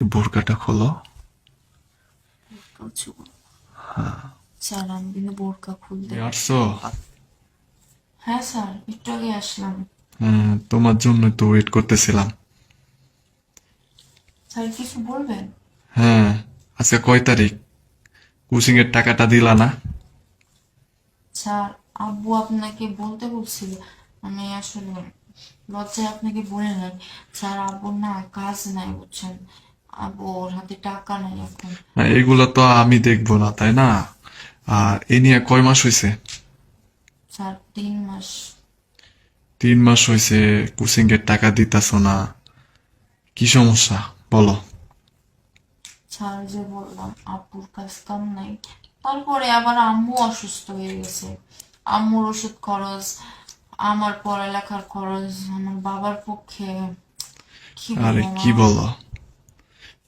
বোরকাটা খোলো। প্রচুর স্যার আমি কিন্তু বোরকা খুলতে আসছো হ্যাঁ স্যার একটু আগে আসলাম। হুম, তোমার জন্য তো ওয়েট করতেছিলাম। স্যার কিছু বলবেন? হ্যাঁ আজকে কয় তারিখ? কোচিং এর টাকাটা দিলা না? স্যার আব্বু আপনাকে বলতে বলছিল। আমি আসলে লজ্জায় আপনাকে বলে নাই। স্যার আব্বুর না কাজ নাই বুঝছেন? ওর হাতে টাকা নাই এখন। না, এগুলো তো আমি দেখব না তাই না? আর এ নিয়ে কয় মাস হয়েছে স্যার তিন মাস। তিন মাস হয়েছে কোচিং এর টাকা দিতাছ না। কি সমস্যা? বলো। স্যার যে বললাম আব্বুর কাজ কাম নাই। তারপরে আবার আম্মু অসুস্থ হয়ে গেছে। আম্মুর ওষুধ খরচ আমার পড়ালেখার খরচ আমার বাবার পক্ষে আরে কি বলো?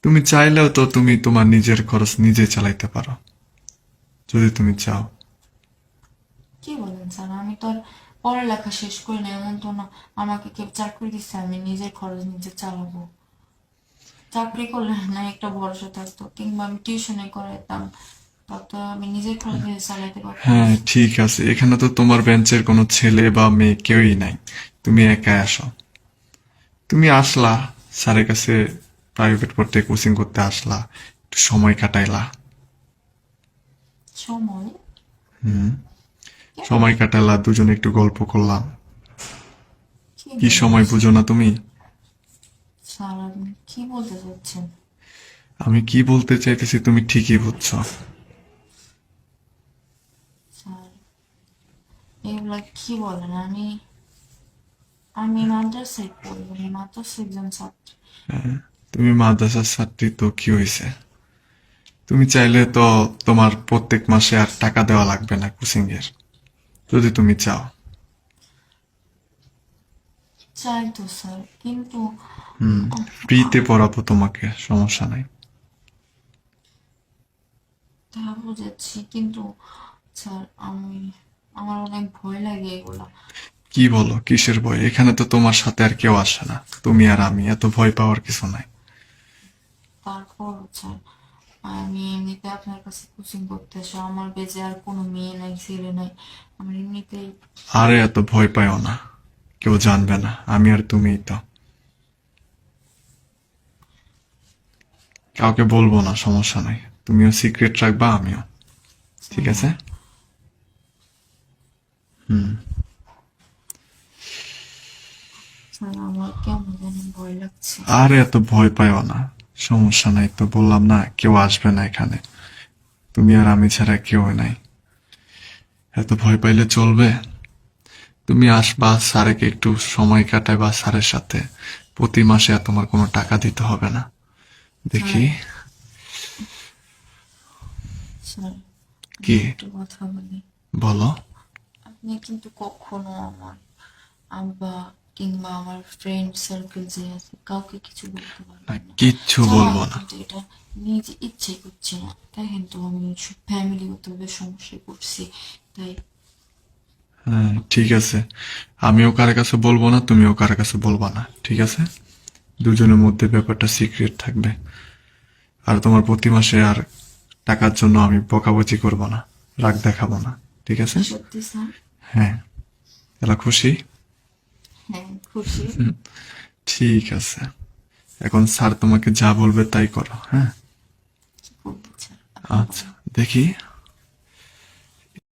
তুমি চাইলেও তো তুমি তোমার নিজের খরচ নিজে চালাইতে পারো। যদি তুমি চাও। কি বলেন স্যার? আমি তো আর পড়ালেখা শেষ করি না এমন তো না। আমাকে কেউ চাকরি দিচ্ছে আমি নিজের খরচ নিজে চালাবো। চাকরি করলে না একটা ভরসা থাকতো কিংবা আমি টিউশনে করাইতাম হ্যাঁ ঠিক আছে। এখানে তো তোমার বেঞ্চের কোনো ছেলে বা মেয়ে কেউই নাই। তুমি একাই আসো। তুমি আসলা স্যারের কাছে প্রাইভেট পড়তে কোচিং করতে আসলা একটু সময় কাটাইলা। সময়? হুম। সময় কাটাইলা দুজনে একটু গল্প করলাম। কি সময় বুঝো না তুমি? কি বলতে চাচ্ছেন? আমি কি বলতে চাইতেছি তুমি ঠিকই বুঝছ। এগুলা কি বলেন? আমি আমি মাদ্রাসায় পড়ি মাদ্রাসা একজন ছাত্রী। হ্যাঁ, তুমি মাদ্রাসার ছাত্রী তো কি হয়েছে তুমি চাইলে তো তোমার প্রত্যেক মাসে আর টাকা দেওয়া লাগবে না কোচিং এর যদি তুমি চাও। চাই তো স্যার কিন্তু ফ্রিতে পড়াবো তোমাকে সমস্যা নাই। তা বুঝেছি কিন্তু স্যার আমি আমার অনেক ভয় লাগে এগুলা। কি বলো কিসের ভয়? এখানে তো তোমার সাথে আর কেউ আসে না। তুমি আর আমি এত ভয় পাওয়ার কিছু নাই। তারপর স্যার আমি এমনিতে আপনার কাছে কোচিং করতে আসি আমার বেজে আর কোনো মেয়ে নাই ছেলে নাই আমার এমনিতেই আরে এত ভয় পাইও না কেউ জানবে না আমি আর তুমিই তো। কাউকে বলব না সমস্যা নাই তুমিও সিক্রেট রাখবা আমিও। ঠিক আছে? হুম। আমার কেমন জানি ভয় লাগছে। আরে এত ভয় পাইও না সমস্যা নাই তো বললাম না কেউ আসবে না এখানে। তুমি আর আমি ছাড়া কেউ নাই। এত ভয় পাইলে চলবে? তুমি আসবা স্যারেকে একটু সময় কাটাইবা স্যারের সাথে। প্রতি মাসে আর তোমার কোনো টাকা দিতে হবে না। দেখি। কি? কথা বলি। বলো। আপনি কিন্তু কখনো আমার আব্বা কিংবা আমার ফ্রেন্ড সার্কেল যে আছে কাউকে কিছু বলতে না পারবেন না। কিচ্ছু বলব না। কিন্তু এটা নিজে ইচ্ছে করছি না। দেখেন তো আমি ফ্যামিলিগতভাবে সমস্যায় পড়ছি তাই হ্যাঁ ঠিক আছে। আমিও কার কাছে বলব না তুমিও কারও কাছে বলবা না ঠিক আছে? দুজনের মধ্যে ব্যাপারটা সিক্রেট থাকবে। আর তোমার প্রতি মাসে আর টাকার জন্য আমি বকাবকি করব না রাগ দেখাবো না ঠিক আছে? হ্যাঁ এলা খুশি? খুশি। ঠিক আছে। এখন স্যার তোমাকে যা বলবে তাই করো হ্যাঁ? আচ্ছা দেখি।